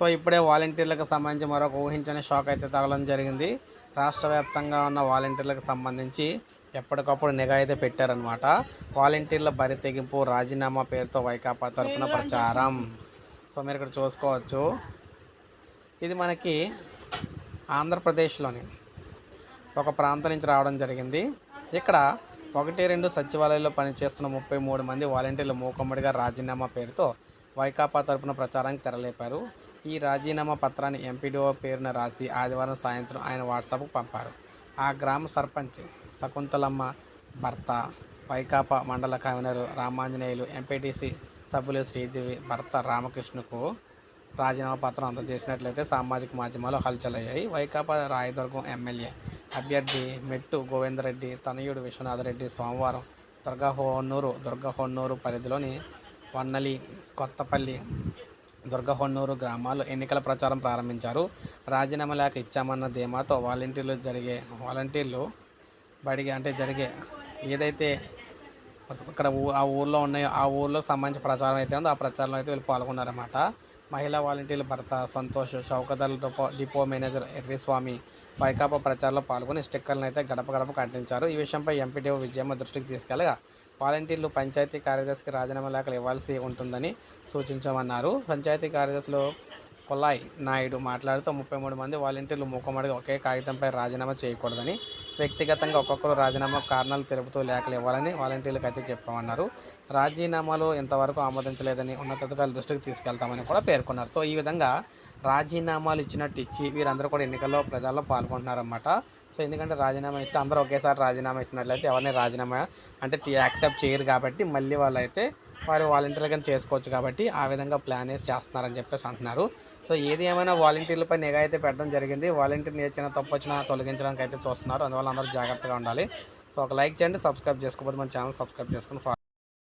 So ఇప్పుడే వాలంటీర్లకు సంబంధించి మరొక ఊహించని షాక్ అయితే తగలడం జరిగింది. రాష్ట్ర వ్యాప్తంగా ఉన్న వాలంటీర్లకు సంబంధించి ఎప్పటికప్పుడు నిఘా అయితే పెట్టారనమాట వాలంటీర్ల బరి తెగింపు రాజీనామా పేరుతో వైకాపా తరఫున ప్రచారం. సో మీరు ఇక్కడ చూసుకోవచ్చు. ఇది మనకి ఆంధ్రప్రదేశ్లోని ఒక ప్రాంతం నుంచి రావడం జరిగింది. ఇక్కడ ఒకటి రెండు సచివాలయాల్లో పనిచేస్తున్న ముప్పై మూడు మంది వాలంటీర్లు మూకమ్మడిగా రాజీనామా పేరుతో వైకాపా తరపున ప్రచారానికి తెరలేపారు. ఈ రాజీనామా పత్రాన్ని ఎంపీడీఓ పేరున రాసి ఆదివారం సాయంత్రం ఆయన వాట్సాప్కు పంపారు. ఆ గ్రామ సర్పంచ్ శకుంతలమ్మ భర్త వైకాపా మండల కన్వీనర్ రామాంజనేయులు ఎంపీటీసీ సభ్యులు శ్రీదేవి భర్త రామకృష్ణకు రాజీనామా పత్రం అందజేసినట్లయితే సామాజిక మాధ్యమాలు హల్చల్ అయ్యాయి వైకాపా రాయదుర్గం ఎమ్మెల్యే అభ్యర్థి మెట్టు గోవిందరెడ్డి తనయుడు విశ్వనాథరెడ్డి సోమవారం దుర్గహోన్నూరు దుర్గహోన్నూరు పరిధిలోని వన్నలి కొత్తపల్లి దుర్గహొన్నూరు గ్రామాల్లో ఎన్నికల ప్రచారం ప్రారంభించారు. రాజీనామా లేఖ ఇచ్చామన్న ధీమాతో వాలంటీర్లు జరిగే వాలంటీర్లు బడిగా అంటే జరిగే ఏదైతే ఇక్కడ ఊ- ఆ ఊర్లో ఉన్నాయో ఆ ఊర్లో సంబంధించిన ప్రచారం అయితే ఉందో ఆ ప్రచారంలో అయితే వీళ్ళు పాల్గొన్నారన్నమాట. మహిళా వాలంటీర్ల భర్త Santosh చౌకదల depot depot manager Errisvami Vaikapa ప్రచారంలో పాల్గొని స్టిక్కర్లను అయితే గడప గడప కట్టించారు. ఈ విషయంపై ఎంపీటీఓ విజయమ్మ దృష్టికి తీసుకెళ్ళగా వాలంటీర్లు పంచాయతీ కార్యదర్శికి రాజీనామా లేఖలు ఇవ్వాల్సి ఉంటుందని సూచించమన్నారు. పంచాయతీ కార్యదర్శిలో కొల్లాయి నాయుడు మాట్లాడుతూ ముప్పై మూడు మంది వాలంటీర్లు మూకమ్మడిగా ఒకే కాగితంపై రాజీనామా చేయకూడదని వ్యక్తిగతంగా ఒక్కొక్కరు రాజీనామా కారణాలు తెలుపుతూ లేఖలు ఇవ్వాలని వాలంటీర్లకు అయితే చెప్పామన్నారు. రాజీనామాలు ఇంతవరకు ఆమోదించలేదని ఉన్నతాధికారుల దృష్టికి తీసుకెళ్తామని కూడా పేర్కొన్నారు. సో ఈ విధంగా రాజీనామాలు ఇచ్చినట్టు ఇచ్చి వీరందరూ కూడా ఎన్నికల్లో ప్రజల్లో పాల్గొంటున్నారన్నమాట. సో ఎందుకంటే రాజీనామా ఇస్తే అందరూ ఒకేసారి రాజీనామా ఇచ్చినట్లయితే ఎవరిని రాజీనామా అంటే యాక్సెప్ట్ చేయరు కాబట్టి మళ్ళీ వాళ్ళైతే వారు వాలంటీర్లు కానీ చేసుకోవచ్చు కాబట్టి ఆ విధంగా ప్లాన్ వేసి చేస్తున్నారని చెప్పేసి అంటున్నారు. సో ఏది ఏమైనా వాలంటీర్లపై నిఘా అయితే పెట్టడం జరిగింది. వాలంటీర్ని ఏ చిన్న తప్పు వచ్చినా తొలగించడానికి అయితే చూస్తున్నారు. అందువల్ల అందరూ జాగ్రత్తగా ఉండాలి. సో ఒక లైక్ చేయండి సబ్స్క్రైబ్ చేసుకోకపోతే మన ఛానల్ సబ్స్క్రైబ్ చేసుకుని